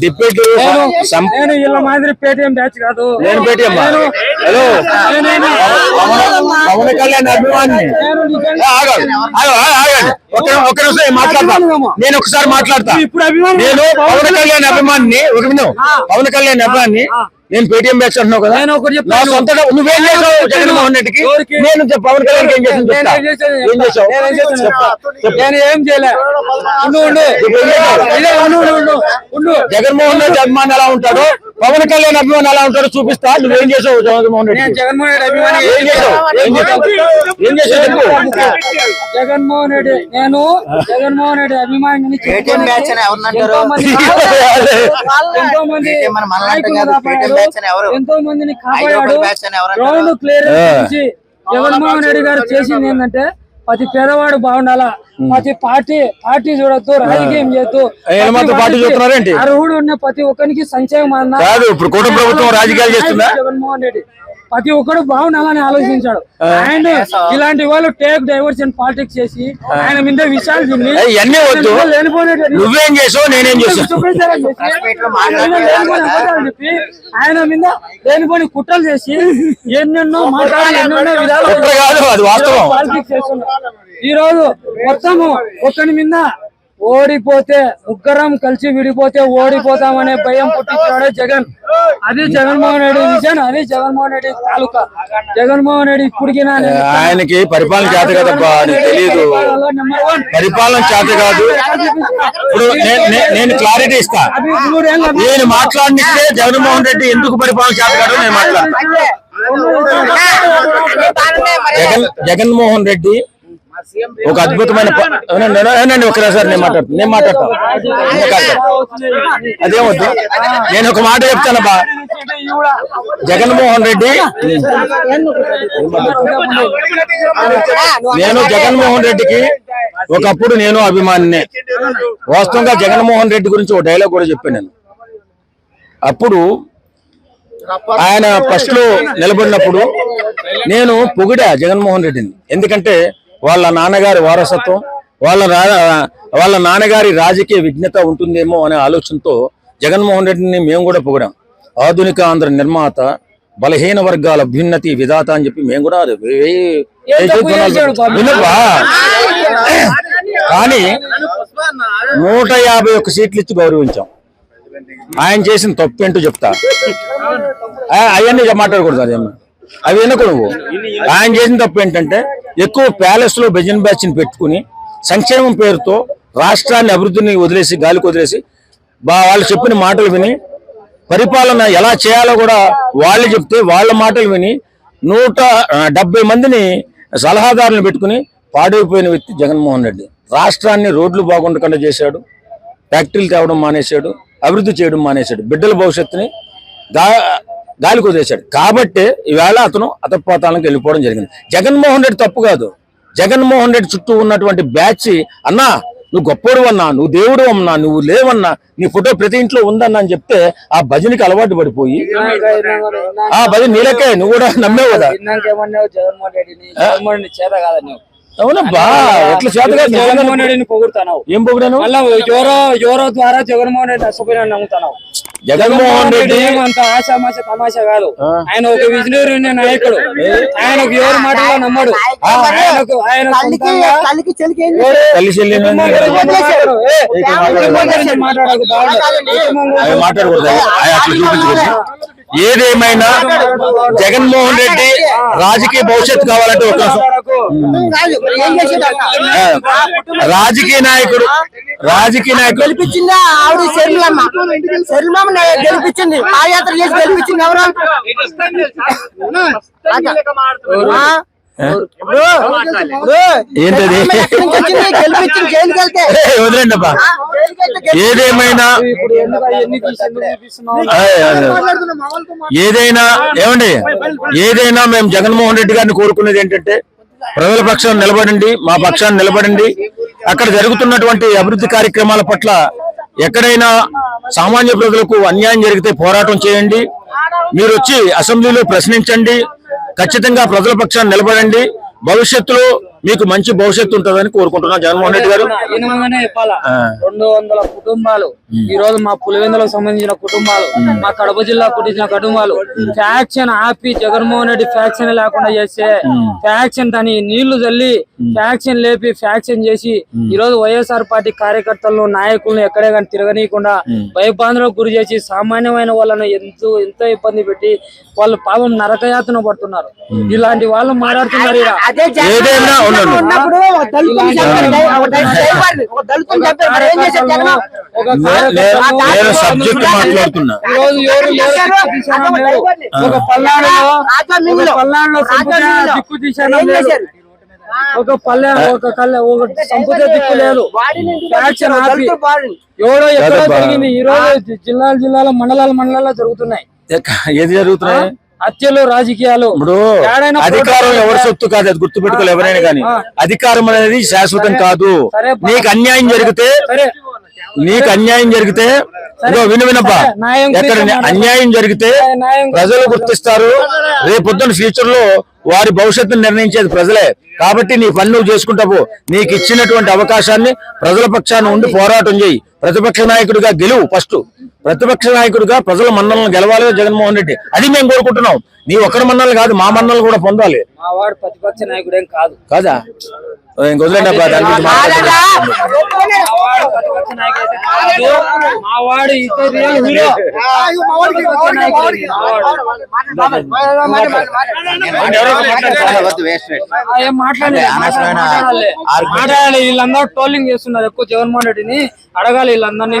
Deputy నేను వీళ్ళ మాదిరి పేటిఎం బ్యాచ్ కాదు. నేను పేటీఎం హలో. పవన్- కళ్యాణ్ అభిమాని. ఆగండి. ఆగండి. ఒక నిమిషం మాట్లాడతా. నేను ఒకసారి మాట్లాడతా. నేను పవన్ కళ్యాణ్ అభిమాని ఒక నిమిషం. పవన్ కళ్యాణ్ అభిమాని నేను పేటీఎం బ్యాచ్ అంటున్నావు కదా? నేను ఒకటి నా చెప్తాను. సొంత నువ్వేం చేసావు? జగన్మోహన్ రెడ్డికి? నేను పవన్ కళ్యాణ్ ఏం చేసాను చేసావు నేను చేయలే. ఉండు. ఉండు. జగన్మోహన్ రెడ్డి అభిమాని ఎలా ఉంటాడో? పవన్ కళ్యాణ్ అభిమాని ఎలా ఉంటాడో చూపిస్తా. నువ్వేం చేసావు జగన్మోహన్ రెడ్డి? నేను జగన్మోహన్ రెడ్డి అభిమాని. ఏం చేసావు? జగన్మోహన్ నేను జగన్మోహన్ రెడ్డి అంటారు? ఎంతో మంది ఎంతో మందిని కాపాడాడు? గ్రౌండ్ క్లియర్ చేసి జగన్మోహన్ రెడ్డి గారు చేసింది ఏంటంటే ప్రతి పేదవాడు బాగుండాలా? ప్రతి పార్టీ పార్టీ చూడొద్దు రాజకీయం చేయొద్దు? అర్హుడు ఉన్న ప్రతి ఒక్కరికి సంక్షేమం అన్న కాదు, ఇప్పుడు కూటమి ప్రభుత్వం రాజకీయాలు చేస్తుందా? జగన్మోహన్ రెడ్డి. ప్రతి ఒక్కడు బాగుండాలని ఆలోచించాడు. ఆయన ఇలాంటి వాళ్ళు టేక్ డైవర్షన్ పాలిటిక్స్ చేసి ఆయన మీద విషయాలు నువ్వేం చేసావు నేనేం ఆయన చెప్పి మీద లేనిపోని కుట్రలు చేసి ఎన్నెన్నో మాట్లాడి ఎన్నెన్నో విధాలు కుట్ర కాదు, అది వాస్తవం. పాలిటిక్స్ చేస్తున్నారు ఈ రోజు మొత్తము ఒక్కని మీద ఓడిపోతే ముగ్గురం కలిసి విడిపోతే ఓడిపోతామనే భయం పుట్టించాడు జగన్. అది జగన్మోహన్ రెడ్డి విజన్ అది జగన్మోహన్ రెడ్డి తాలూకా. జగన్మోహన్ రెడ్డి ఇప్పటికి ఆయనకి పరిపాలన చేత కదబ్బా తెలియదు పరిపాలన చేత కాదు. ఇప్పుడు నేను క్లారిటీ ఇస్తా. నేను మాట్లాడితే జగన్మోహన్ రెడ్డి ఎందుకు పరిపాలన చేత కాదు నేను మాట్లాడతా జగన్ జగన్మోహన్ రెడ్డి ఒక అద్భుతమైన అవునండి, అవునండి ఒకసారి నేను మాట్లాడుతాను నేను మాట్లాడతాను. అదేమొద్దు నేను ఒక మాట చెప్తానబ్బా జగన్మోహన్ రెడ్డి నేను జగన్మోహన్ రెడ్డికి ఒకప్పుడు నేను అభిమానినే. వాస్తవంగా జగన్మోహన్ రెడ్డి గురించి ఒక డైలాగ్ కూడా చెప్పాను నేను. అప్పుడు ఆయన ఫస్ట్లో నిలబడినప్పుడు నేను పొగిడా జగన్మోహన్ రెడ్డిని. ఎందుకంటే వాళ్ళ నాన్నగారి వారసత్వం వాళ్ళ రా- వాళ్ళ నాన్నగారి రాజకీయ విజ్ఞత ఉంటుందేమో అనే ఆలోచనతో జగన్మోహన్ రెడ్డిని మేము కూడా పొగిడాం. ఆధునిక ఆంధ్ర నిర్మాత బలహీన వర్గాల అభ్యున్నతి విధాత అని చెప్పి మేము కూడా. కానీ నూట యాభై ఒక్క సీట్లు ఇచ్చి గౌరవించాం. ఆయన చేసిన తప్పు ఏంటో చెప్తా. అవన్నీ మాట్లాడకూడదు అదేమో అవి వినకు నువ్వు ఆయన చేసిన తప్పు ఏంటంటే ఎక్కువ ప్యాలెస్లో భజన్ బ్యాచ్ని పెట్టుకుని సంక్షేమం పేరుతో రాష్ట్రాన్ని అభివృద్ధిని వదిలేసి గాలికి వదిలేసి బా వాళ్ళు చెప్పిన మాటలు విని పరిపాలన ఎలా చేయాలో కూడా వాళ్ళు చెప్తే వాళ్ళ మాటలు విని నూట మందిని సలహాదారులను పెట్టుకుని పాడైపోయిన వ్యక్తి జగన్మోహన్ రెడ్డి. రాష్ట్రాన్ని రోడ్లు బాగుండకుండా చేశాడు ఫ్యాక్టరీలు తేవడం మానేశాడు అభివృద్ధి చేయడం మానేశాడు. బిడ్డల భవిష్యత్తుని గాలి గాలికి కాబట్టి ఈవేళ అతను అతపాతాలకు వెళ్ళిపోవడం జరిగింది. జగన్మోహన్ రెడ్డి తప్పు కాదు. జగన్మోహన్ రెడ్డి చుట్టూ ఉన్నటువంటి బ్యాచ్ అన్నా నువ్వు గొప్పోడు అన్నా నువ్వు దేవుడు అన్నా నువ్వు లేవన్నా నీ ఫోటో ప్రతి ఇంట్లో ఉందన్నా అని చెప్తే ఆ భజనకి అలవాటు పడిపోయి ఆ భజన నీలకే నువ్వు కూడా నమ్మేవు కదా. అవునబ్బా ఎట్లా చేత కాదు జగన్మోహన్ రెడ్డిని పొగుడుతున్నావు. ఏం పొగిడాను? మళ్ళా ఎవరో ఎవరో ద్వారా జగన్మోహన్ రెడ్డి నష్టపోయిన నమ్ముతున్నావు. జగన్మోహన్ రెడ్డి అంత ఆశామాష తమాషా కాదు. ఆయన ఒక విజనరీ నాయకుడు. ఆయన ఒక ఎవరి మాటలో నమ్మడు. ఆయనకు ఆయన మాట్లాడకూడదు. ఏదేమైనా జగన్మోహన్ రెడ్డి రాజకీయ భవిష్యత్తు కావాలంటే ఒక రాజకీయ నాయకుడు రాజకీయ నాయకుడు. గెలిపించిందా ఆవిడ శర్మిలమ్మ. శర్మిలమ్మ గెలిపించింది. పాదయాత్ర చేసి గెలిపించింది ఎవరు? ఏంటది? వదిలేండి. ఏదేమైనా. ఏదైనా ఏమండి? ఏదైనా మేము జగన్మోహన్ రెడ్డి గారిని కోరుకునేది ఏంటంటే ప్రజల పక్షాన్ని నిలబడండి మా పక్షాన్ని నిలబడండి. అక్కడ జరుగుతున్నటువంటి అభివృద్ధి కార్యక్రమాల పట్ల ఎక్కడైనా సామాన్య ప్రజలకు అన్యాయం జరిగితే పోరాటం చేయండి. మీరు వచ్చి అసెంబ్లీలో ప్రశ్నించండి. ఖచ్చితంగా ప్రజల పక్షాన్ని నిలబడండి. భవిష్యత్తులో మీకు మంచి భవిష్యత్తు ఉంటుందని కోరుకుంటున్నాను జగన్మోహన్ రెడ్డి గారు. రెండు వందల కుటుంబాలు ఈ రోజు మా పులివెందులకు సంబంధించిన కుటుంబాలు మా కడప జిల్లా పుట్టించిన కుటుంబాలు ఫ్యాక్షన్ ఆపి జగన్మోహన్ రెడ్డి ఫ్యాక్షన్ లేకుండా చేస్తే ఫ్యాక్షన్ దాని నీళ్ళు చల్లి ఫ్యాక్షన్ లేపి ఫ్యాక్షన్ చేసి ఈ రోజు వైఎస్ఆర్ పార్టీ కార్యకర్తలను నాయకులను ఎక్కడే కానీ తిరగనీయకుండా భయబాంధలకు గురి చేసి సామాన్యమైన వాళ్ళను ఎంతో ఎంతో ఇబ్బంది పెట్టి వాళ్ళు పాపం నరకయాతన పడుతున్నారు. ఇలాంటి వాళ్ళు మాట్లాడుతున్నారు నేను సబ్జెక్ట్ మాట్లాడుతున్నా. ఒక పల్నాడులో. దిక్కు తీశానం? ఒక పల్లె ఒక కళ్ళ ఒక సంపద దిక్కు లేదు. ఎవడో ఎక్కడో. జరిగింది. ఈ రోజు జిల్లాల జిల్లాల మండలాల మండలాల్లో జరుగుతున్నాయి. ఏది జరుగుతున్నాయి? హత్యలు రాజకీయాలు. ఇప్పుడు అధికారం ఎవరి సొత్తు కాదు? అది గుర్తుపెట్టుకోవాలి ఎవరైనా కానీ. అధికారం అనేది శాశ్వతం కాదు. నీకు అన్యాయం జరిగితే నీకు అన్యాయం జరిగితే ఇదిగో విను వినప్పా ఎక్కడ అన్యాయం జరిగితే ప్రజలు గుర్తిస్తారు. రేపొద్దున ఫ్యూచర్లో వారి భవిష్యత్తును నిర్ణయించేది ప్రజలే. కాబట్టి నీ పని నువ్వు చేసుకుంటావు నీకు ఇచ్చినటువంటి అవకాశాన్ని ప్రజల పక్షాన ఉండి పోరాటం చేయి. ప్రతిపక్ష నాయకుడిగా గెలువు ఫస్ట్. ప్రతిపక్ష నాయకుడిగా ప్రజల మన్నలను గెలవాలి జగన్మోహన్ రెడ్డి. అది మేము కోరుకుంటున్నాం. నీ ఒక్కరి మన్నలు కాదు మా మన్నలు కూడా పొందాలి. మా వాడు ప్రతిపక్ష నాయకుడేం కాదు. కాదా? రియల్ హీరో మాట్లాడాలి వీళ్ళందరూ ట్రోలింగ్ చేస్తున్నారు. ఎక్కువ జగన్మోహన్ రెడ్డిని అడగాలి వీళ్ళందరినీ.